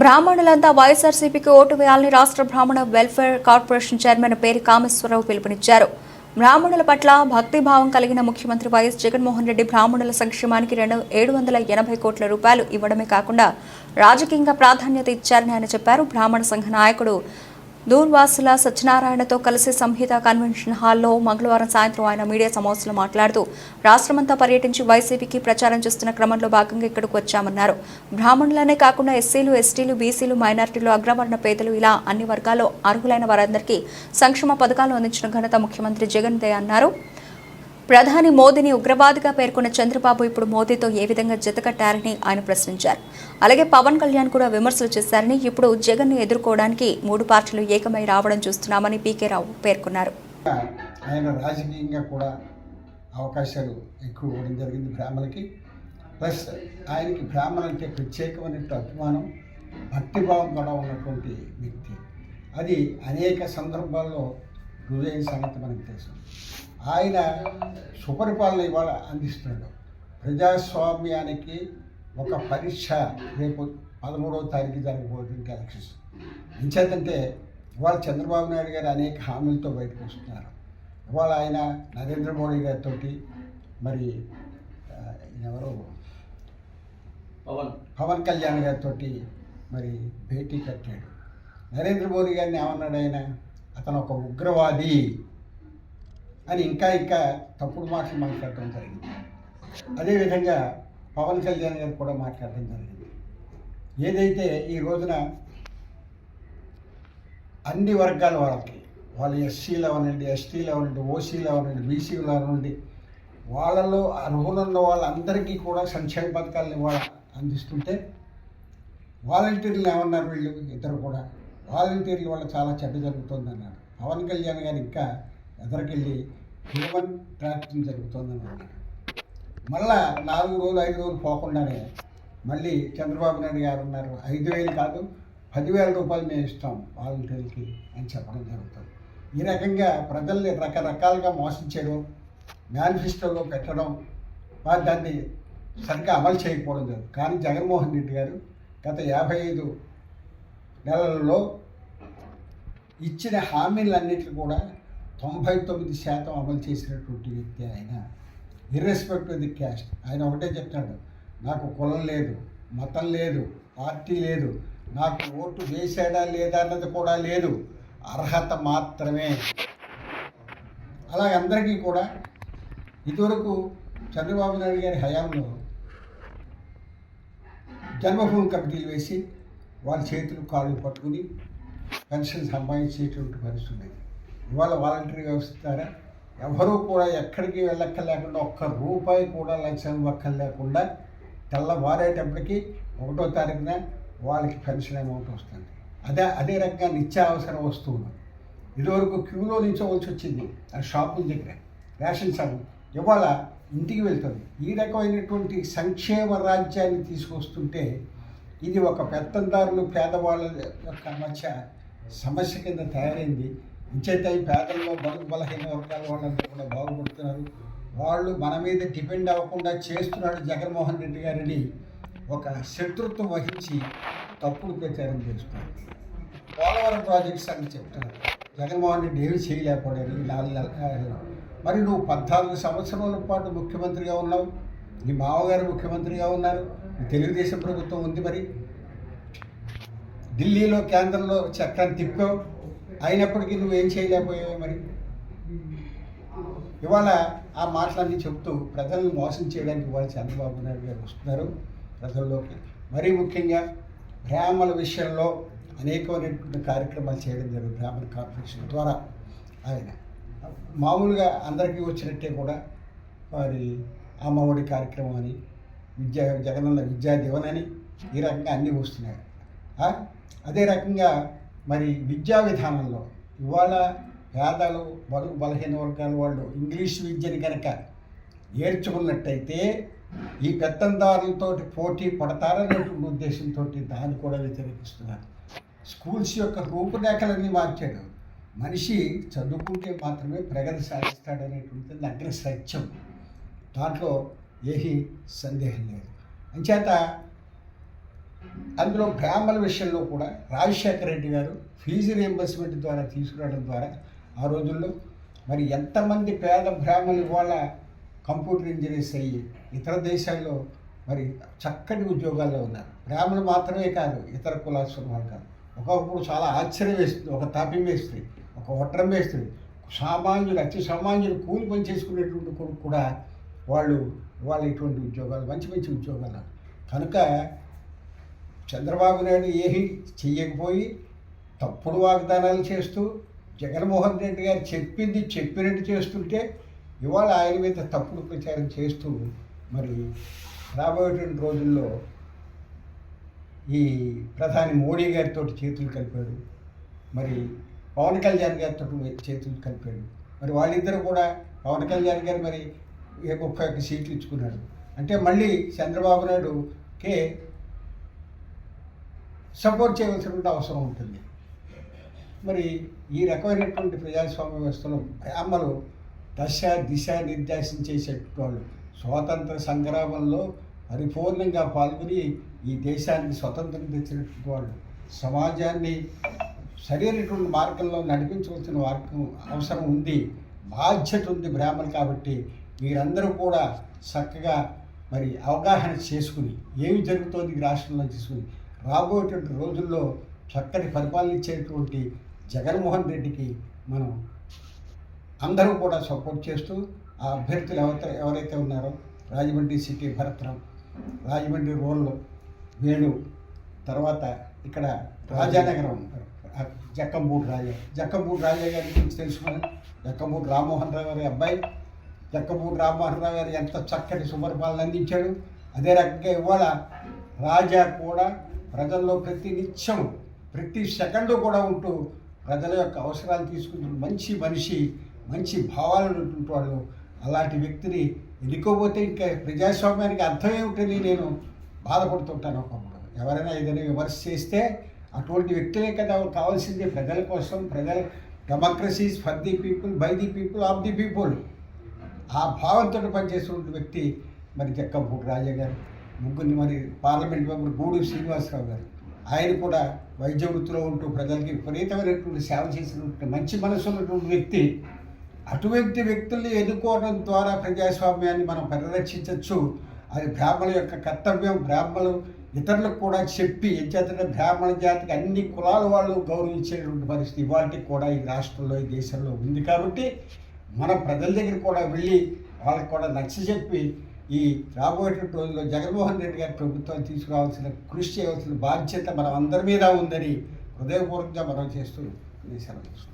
బ్రాహ్మణులంతా వైఎస్ఆర్సీపీకి ఓటు వేయాలని రాష్ట్ర బ్రాహ్మణ వెల్ఫేర్ కార్పొరేషన్ చైర్మన్ పేరు కామేశ్వరరావు పిలుపునిచ్చారు. బ్రాహ్మణుల పట్ల భక్తిభావం కలిగిన ముఖ్యమంత్రి వైఎస్ జగన్మోహన్ రెడ్డి బ్రాహ్మణుల సంక్షేమానికి రెండు ఏడు వందల ఎనభై కోట్ల రూపాయలు ఇవ్వడమే కాకుండా రాజకీయంగా ప్రాధాన్యత ఇచ్చారని ఆయన చెప్పారు. బ్రాహ్మణ సంఘ నాయకుడు దూర్వాసుల సత్యనారాయణతో కలిసి సంహిత కన్వెన్షన్ హాల్లో మంగళవారం సాయంత్రం ఆయన మీడియా సమావేశంలో మాట్లాడుతూ రాష్ట్రమంతా పర్యటించి వైసీపీకి ప్రచారం చేస్తున్న క్రమంలో భాగంగా ఇక్కడికి వచ్చామన్నారు. బ్రాహ్మణులనే కాకుండా ఎస్సీలు ఎస్టీలు బీసీలు మైనార్టీలు అగ్రవర్ణ పేదలు ఇలా అన్ని వర్గాల్లో అర్హులైన వారందరికీ సంక్షేమ పథకాలు అందించిన ఘనత ముఖ్యమంత్రి జగన్ దే అన్నారు. ప్రధాని మోదీని ఉగ్రవాదిగా పేర్కొన్న చంద్రబాబు ఇప్పుడు మోదీతో ఏ విధంగా జతకట్టారని ఆయన ప్రశ్నించారు. అలాగే పవన్ కళ్యాణ్ కూడా విమర్శలు చేశారని ఇప్పుడు జగన్ను ఎదుర్కోవడానికి మూడు పార్టీలు ఏకమై రావడం చూస్తున్నామని పీకే రావు పేర్కొన్నారు. ఆయన రాజకీయంగా కూడా అవకాశాలు ఎక్కువ ఇవ్వడం జరిగింది బ్రాహ్మణులకి. ప్లస్ ఆయనకి బ్రాహ్మణ అంటే ప్రత్యేకమైన అభిమానం భక్తిభావం కూడా ఉన్నటువంటి వ్యక్తి. అది అనేక సందర్భాల్లో గురైన సంగతి మనకు తెలుసు. ఆయన సుపరిపాలన ఇవాళ అందిస్తున్నాడు. ప్రజాస్వామ్యానికి ఒక పరీక్ష రేపు పదమూడవ తారీఖు జరగబోతుంది ఎలక్షన్స్. ఎంచేతంటే ఇవాళ చంద్రబాబు నాయుడు గారు అనేక హామీలతో బయటకు వస్తున్నారు. ఇవాళ ఆయన నరేంద్ర మోడీ గారితో మరి ఎవరు పవన్. పవన్ కళ్యాణ్ గారితో మరి భేటీ కట్టాడు. నరేంద్ర మోడీ గారిని ఏమన్నాడు ఆయన? అతను ఒక ఉగ్రవాది. అని ఇంకా ఇంకా తప్పుడు మాటలు మాట్లాడటం జరిగింది. అదేవిధంగా పవన్ కళ్యాణ్ గారు కూడా మాట్లాడటం జరిగింది. ఏదైతే ఈ రోజున అన్ని వర్గాల వాళ్ళకి వాళ్ళు ఎస్సీలు అవనండి ఎస్టీలు అవనండి ఓసీలు అవనండి బీసీలు అవనండి వాళ్ళలో అర్హులున్న వాళ్ళందరికీ కూడా సంక్షేమ పథకాలను ఇవాళ అందిస్తుంటే వాలంటీర్లు ఏమన్నారు వీళ్ళు? ఇద్దరు కూడా. వాలంటీర్ల వల్ల చాలా చెడ్డ జరుగుతుంది అన్నారు పవన్ కళ్యాణ్ గారు ఇంకా ఎదరికెళ్ళి హ్యూమన్ ట్రాఫికింగ్ జరుగుతుందని అన్నారు మళ్ళా నాలుగు రోజులు ఐదు రోజులు పోకుండానే మళ్ళీ చంద్రబాబు నాయుడు గారు ఉన్నారు. ఐదు వేలు కాదు పదివేల రూపాయలు మేము ఇస్తాం వాలంటీర్లకి అని చెప్పడం జరుగుతుంది. ఈ రకంగా ప్రజల్ని రకరకాలుగా మోసం చేయడం మేనిఫెస్టోలో పెట్టడం వారు దాన్ని సరిగ్గా అమలు చేయకపోవడం జరుగుతుంది. కానీ జగన్మోహన్ రెడ్డి గారు గత యాభై ఐదు నెలలలో ఇచ్చిన హామీలన్నింటినీ కూడా తొంభై తొమ్మిది శాతం అమలు చేసినటువంటి వ్యక్తి ఆయన. ఇర్రెస్పెక్ట్ ది క్యాస్ట్ ఆయన ఒకటే చెప్తాడు నాకు కులం లేదు మతం లేదు పార్టీ లేదు నాకు ఓటు వేసాడా లేదా అన్నది కూడా లేదు. అర్హత మాత్రమే. అలాగే అందరికీ కూడా ఇదివరకు చంద్రబాబు నాయుడు గారి హయాంలో జన్మభూమి కమిటీలు వేసి వాళ్ళ చేతులు కాళ్ళు పట్టుకుని పెన్షన్ సంపాదించేటువంటి పరిస్థితి ఉండేది. ఇవాళ వాలంటరీ వ్యవస్థ ఎవరూ కూడా ఎక్కడికి వెళ్ళక్కర్లేకుండా ఒక్క రూపాయి కూడా లక్ష్యం ఇవ్వక్కర్ లేకుండా తెల్లవారేటప్పటికి ఒకటో తారీఖున వాళ్ళకి పెన్షన్ అమౌంట్ వస్తుంది. అదే అదే రకంగా నిత్యావసర వస్తువులు. ఇదివరకు క్యూలో నిల్చోవలసి వచ్చింది ఆ షాపుల దగ్గర. Ration shop. ఇవాళ ఇంటికి వెళ్తుంది. ఈ రకమైనటువంటి సంక్షేమ రాజ్యాన్ని తీసుకొస్తుంటే ఇది ఒక పెత్తందారులు పేదవాళ్ళ యొక్క మధ్య సమస్య కింద తయారైంది. ఇంచేత ఈ పేదల్లో బడుగు బలహీన వర్గాల వాళ్ళంతా కూడా బాగుపడుతున్నారు. వాళ్ళు మన మీద డిపెండ్ అవ్వకుండా చేస్తున్నాడు జగన్మోహన్ రెడ్డి గారిని ఒక శత్రుత్వం వహించి తప్పుడు ప్రచారం చేస్తున్నారు. పోలవరం ప్రాజెక్ట్స్ అని చెప్తున్నారు జగన్మోహన్ రెడ్డి ఏమి చేయలేకపోయాడు ఈ నాలుగు నెలలు మరి నువ్వు పద్నాలుగు సంవత్సరాల పాటు ముఖ్యమంత్రిగా ఉన్నావు. నీ మామగారు ముఖ్యమంత్రిగా ఉన్నారు. తెలుగుదేశం ప్రభుత్వం ఉంది మరి. ఢిల్లీలో కేంద్రంలో చక్రాన్ని తిప్పావు. అయినప్పటికీ నువ్వేం చేయలేకపోయావు మరి? ఇవాళ ఆ మాటలన్నీ చెప్తూ ప్రజలను మోసం చేయడానికి ఇవాళ చంద్రబాబు నాయుడు గారు వస్తున్నారు ప్రజల్లోకి. మరీ ముఖ్యంగా బ్రాహ్మణ విషయంలో అనేకమైనటువంటి కార్యక్రమాలు చేయడం జరుగుతుంది బ్రాహ్మణ కార్పొరేషన్ ద్వారా. ఆయన మామూలుగా అందరికీ వచ్చినట్టే కూడా వారి అమ్మఒడి కార్యక్రమం అని విద్యా జగనన్న విద్యా దీవెన అని ఈ రకంగా అన్నీ వస్తున్నాయి. అదే రకంగా మరి విద్యా విధానంలో ఇవాళ పేదలు బడుగు బలహీన వర్గాల వాళ్ళు ఇంగ్లీష్ విద్యని కనుక నేర్చుకున్నట్టయితే ఈ పెత్తందారులతో పోటీ పడతారనేటువంటి ఉద్దేశంతో దాన్ని కూడా వ్యతిరేకిస్తున్నారు. స్కూల్స్ యొక్క రూపురేఖలన్నీ మార్చాడు. మనిషి చదువుకుంటే మాత్రమే ప్రగతి సాధిస్తాడనేటువంటిది అగ్ర సత్యం. దాంట్లో ఏమీ సందేహం లేదు. అంచేత అందులో గ్రామల విషయంలో కూడా రాజశేఖర రెడ్డి గారు ఫీజు రియంబర్స్మెంట్ ద్వారా తీసుకురావడం ద్వారా ఆ రోజుల్లో మరి ఎంతమంది పేద గ్రామాలు ఇవాళ కంప్యూటర్ ఇంజనీర్స్ అయ్యి ఇతర దేశాల్లో మరి చక్కటి ఉద్యోగాల్లో ఉన్నారు. బ్రాహ్మణులు మాత్రమే కాదు ఇతర కులాసుల వాళ్ళు కాదు. ఒకప్పుడు చాలా ఆశ్చర్యం వేస్తుంది ఒక తాపి మేస్త్రి ఒక వట్రం మేస్త్రి సామాన్యులు అతి సామాన్యులు కూలి పని చేసుకునేటువంటి కొడుకు కూడా వాళ్ళు వాళ్ళు ఇటువంటి ఉద్యోగాలు మంచి మంచి ఉద్యోగాలు కనుక చంద్రబాబు నాయుడు ఏమి చెయ్యకపోయి తప్పుడు వాగ్దానాలు చేస్తూ జగన్మోహన్ రెడ్డి గారు చెప్పింది చెప్పినట్టు చేస్తుంటే ఇవాళ ఆయన మీద తప్పుడు ప్రచారం చేస్తూ మరి రాబోయేటువంటి రోజుల్లో ఈ ప్రధాని మోడీ గారితో చేతులు కలిపాడు మరి పవన్ కళ్యాణ్ గారితో చేతులు కలిపాడు. మరి వాళ్ళిద్దరూ కూడా పవన్ కళ్యాణ్ గారు మరి ఏ ముప్పై ఒక్క సీట్లు ఇచ్చుకున్నాడు అంటే మళ్ళీ చంద్రబాబు నాయుడుకే సపోర్ట్ చేయవలసినటువంటి అవసరం ఉంటుంది. మరి ఈ రకమైనటువంటి ప్రజాస్వామ్య వ్యవస్థలో అమలు దశ దిశ నిర్దేశం చేసేటువంటి వాళ్ళు స్వాతంత్ర సంగ్రామంలో పరిపూర్ణంగా పాల్గొని ఈ దేశానికి స్వతంత్రం తెచ్చినటువంటి వాళ్ళు సమాజాన్ని సరైనటువంటి మార్గంలో నడిపించవలసిన మార్గం అవసరం ఉంది. బాధ్యత ఉంది బ్రాహ్మణ్ కాబట్టి మీరందరూ కూడా చక్కగా మరి అవగాహన చేసుకుని ఏమి జరుగుతోంది రాష్ట్రంలో తీసుకుని రాబోయేటువంటి రోజుల్లో చక్కటి పరిపాలన ఇచ్చేటువంటి జగన్మోహన్ రెడ్డికి మనం అందరూ కూడా సపోర్ట్ చేస్తూ ఆ అభ్యర్థులు ఎవరైతే ఎవరైతే ఉన్నారో రాజమండ్రి సిటీ భరత్రం రాజమండ్రి రోడ్లో వేణు తర్వాత ఇక్కడ రాజానగరం జక్కంపూడి జక్కంబూడి రాజా జక్కంపూడి రాజా గారి గురించి తెలుసుకుని జక్కంపూడి రామ్మోహన్ రావు గారి అబ్బాయి. జక్కంపూడి రామ్మోహన్ రావు గారు ఎంత చక్కటి సుపరిపాలన అందించాడు. అదే రకంగా ఇవాళ రాజా కూడా ప్రజల్లో ప్రతి నిత్యం ప్రతి సెకండ్ కూడా ఉంటూ ప్రజల యొక్క అవసరాలు తీసుకుంటున్న మంచి మనిషి మంచి భావాలను ఉన్నటువంటి వాళ్ళు అలాంటి వ్యక్తిని ఎన్నుకోపోతే ఇంకా ప్రజాస్వామ్యానికి అర్థం ఏమిటని నేను బాధపడుతుంటాను ఒకప్పుడు. ఎవరైనా ఏదైనా విమర్శ చేస్తే అటువంటి వ్యక్తులే కదా కావాల్సింది ప్రజల కోసం ప్రజల democracies for the people by the people of the people ఆ భావంతో పనిచేస్తున్న వ్యక్తి మరి జక్కంపూడి రాజా గారు. ముగ్గురిని మరి పార్లమెంట్ మెంబర్ గూడు శ్రీనివాసరావు గారు. ఆయన కూడా వైద్య వృత్తిలో ఉంటూ ప్రజలకి విపరీతమైనటువంటి సేవ చేసినటువంటి మంచి మనసు ఉన్నటువంటి వ్యక్తి. అటువంటి వ్యక్తుల్ని ఎన్నుకోవడం ద్వారా ప్రజాస్వామ్యాన్ని మనం పరిరక్షించవచ్చు అది బ్రాహ్మణుల యొక్క కర్తవ్యం. బ్రాహ్మణులు ఇతరులకు కూడా చెప్పి ఎంచేతంటే బ్రాహ్మణ జాతికి అన్ని కులాల వాళ్ళు గౌరవించేటువంటి పరిస్థితి ఇవాళకి కూడా ఈ రాష్ట్రంలో ఈ దేశంలో ఉంది. కాబట్టి మన ప్రజల దగ్గర కూడా వెళ్ళి వాళ్ళకి కూడా నచ్చ చెప్పి ఈ రాబోయే రోజుల్లో జగన్మోహన్ రెడ్డి గారి ప్రభుత్వం తీసుకురావాల్సిన కృషి చేయవలసిన బాధ్యత మన అందరి మీద ఉందని హృదయపూర్వకంగా మనం చేస్తూ సెలవు